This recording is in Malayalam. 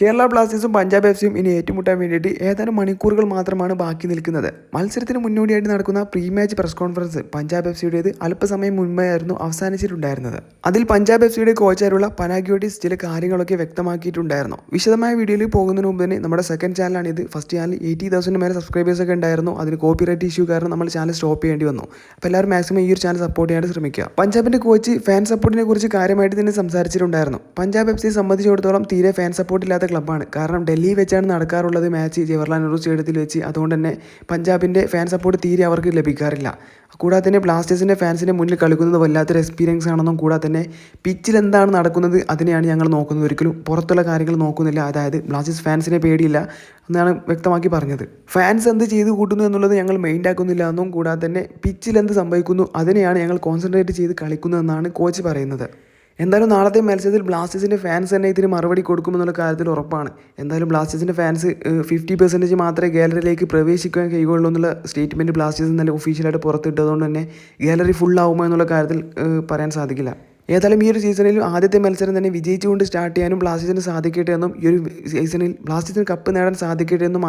കേരള ബ്ലാസ്റ്റേഴ്സും പഞ്ചാബ് എഫ് സിയും ഇനി ഏറ്റുമുട്ടാൻ വേണ്ടിയിട്ട് ഏതാനും മണിക്കൂറുകൾ മാത്രമാണ് ബാക്കി നിൽക്കുന്നത്. മത്സരത്തിന് മുന്നോടിയായിട്ട് നടക്കുന്ന pre match press conference Punjab F സിയുടേത് അല്പസമയം മുൻപായിരുന്നു അവസാനിച്ചിട്ടുണ്ടായിരുന്നത്. അതിൽ പഞ്ചാബ് എഫ് സിയുടെ കോച്ചായിട്ടുള്ള പനാഗ്യോട്ടിസ് ചില കാര്യങ്ങളൊക്കെ വ്യക്തമാക്കിയിട്ടുണ്ടായിരുന്നു. വിശദമായ വീഡിയോയിൽ പോകുന്നതിന് മുമ്പ് തന്നെ നമ്മുടെ സെക്കൻഡ് ചാനലാണ് ഇത്. ഫസ്റ്റ് ചാനൽ എയ്റ്റി തൗസൻഡ് മേലെ സബ്സ്ക്രൈബേഴ്സ് ഒക്കെ ഉണ്ടായിരുന്നു. അതിന് കോപ്പിറൈറ്റ് ഇഷ്യൂ കാരണം നമ്മൾ ചാനൽ സ്റ്റോപ്പ് ചെയ്യേണ്ടി വന്നു. അപ്പോൾ എല്ലാവരും മാക്സിമം ഈ ഒരു ചാനൽ സപ്പോർട്ട് ചെയ്യാൻ ശ്രമിക്കുക. പഞ്ചാബിന്റെ കോച്ച് ഫാൻ സപ്പോർട്ടിനെ കുറിച്ച് കാര്യമായിട്ട് തന്നെ സംസാരിച്ചിട്ടുണ്ടായിരുന്നു. പഞ്ചാബ് എഫ് സിയെ സംബന്ധിച്ചിടത്തോളം തീരെ ഫാൻ സപ്പോർട്ട് ഇല്ലാത്ത ക്ലബ്ബാണ് കാരണം ഡൽഹി വെച്ചാണ് നടക്കാറുള്ളത് മാച്ച് ജവഹർലാൽ നെഹ്റു സ്റ്റേഡിയത്തിൽ വെച്ച്. അതുകൊണ്ട് തന്നെ പഞ്ചാബിന്റെ ഫാൻ സപ്പോർട്ട് തീരെ അവർക്ക് ലഭിക്കാറില്ല. കൂടാതെ തന്നെ ബ്ലാസ്റ്റേഴ്സിന്റെ ഫാൻസിന്റെ മുന്നിൽ കളിക്കുന്നത് വല്ലാത്തൊരു എക്സ്പീരിയൻസ് ആണെന്നും കൂടാതെ തന്നെ പിച്ചിൽ എന്താണ് നടക്കുന്നത് അതിനെയാണ് ഞങ്ങൾ നോക്കുന്നത് ഒരിക്കലും. പുറത്തുള്ള കാര്യങ്ങൾ നോക്കുന്നില്ല. അതായത് ബ്ലാസ്റ്റേഴ്സ് ഫാൻസിനെ പേടിയില്ല എന്നാണ് വ്യക്തമാക്കി പറഞ്ഞത്. ഫാൻസ് എന്ത് ചെയ്ത് കൂട്ടുന്നു എന്നുള്ളത് ഞങ്ങൾ മെയിൻ ആക്കുന്നില്ല എന്നും കൂടാതെ തന്നെ പിച്ചിൽ എന്ത് സംഭവിക്കുന്നു അതിനെയാണ് ഞങ്ങൾ കോൺസെൻട്രേറ്റ് ചെയ്ത് കളിക്കുന്നതെന്നാണ് കോച്ച് പറയുന്നത്. എന്തായാലും നാളത്തെ മത്സരത്തിൽ ബ്ലാസ്റ്റേഴ്സിന്റെ ഫാൻസ് തന്നെ ഇതിന് മറുപടി കൊടുക്കുമെന്നുള്ള കാര്യത്തിൽ ഉറപ്പാണ്. എന്തായാലും ബ്ലാസ്റ്റേഴ്സിന്റെ ഫാൻസ് ഫിഫ്റ്റി പെർസെന്റേജ് മാത്രമേ ഗാലറിയിലേക്ക് പ്രവേശിക്കാൻ കഴിയുള്ളൂ എന്നുള്ള സ്റ്റേറ്റ്മെന്റ് ബ്ലാസ്റ്റേഴ്സ് നല്ല ഒഫീഷ്യലായിട്ട് പുറത്തിട്ടതുകൊണ്ട് തന്നെ ഗാലറി ഫുൾ ആവുമോ എന്നുള്ള കാര്യത്തിൽ പറയാൻ സാധിക്കില്ല. ഏതായാലും ഈ ഒരു സീസണിൽ ആദ്യത്തെ മത്സരം തന്നെ വിജയിച്ചുകൊണ്ട് സ്റ്റാർട്ട് ചെയ്യാനും ബ്ലാസ്റ്റേഴ്സിന് സാധിക്കട്ടെ എന്നും ഈ ഒരു സീസണിൽ ബ്ലാസ്റ്റേഴ്സിന് കപ്പ് നേടാൻ സാധിക്കട്ടെ എന്നും